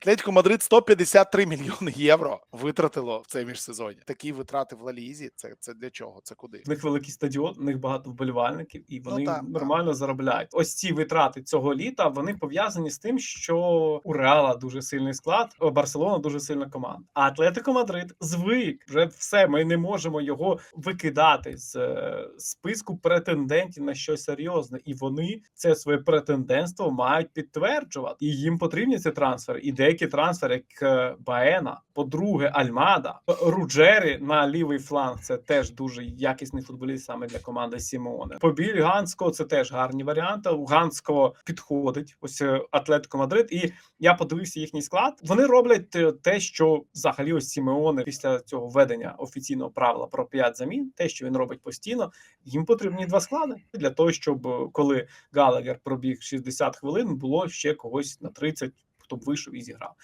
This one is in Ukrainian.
Атлетико Мадрид 153 мільйони євро витратило в цей міжсезоні. Такі витрати в Лалізі. Це, це для чого? Це куди? В них великий стадіон, в них багато вболівальників, і вони так, так. нормально заробляють. Ось ці витрати цього літа вони пов'язані з тим, що у Реала дуже сильний склад, у Барселона дуже сильна команда. А Атлетико Мадрид звик вже все. Ми не можемо його викидати з е, списку претендентів на щось серйозне, і вони це своє претендентство мають підтверджувати. І їм потрібні ці трансфери. І деякі трансфери, як е, Баена, по-друге, Альмада, Руджері на лівий фланг. Це теж дуже якісний футболіст саме для команди Сімеоне. Побіль Ганського це теж гарні варіанти. У Ганського підходить ось е, Атлетико Мадрид. І я подивився їхній склад. Вони роблять е, те, що взагалі ось Сімеоне після цього введення офіційного правила про 5 замін, те, що він робить постійно. Їм потрібні два склади для того, щоб коли Галагер пробіг 60 хвилин, було ще когось на 30, хто б вийшов і зіграв.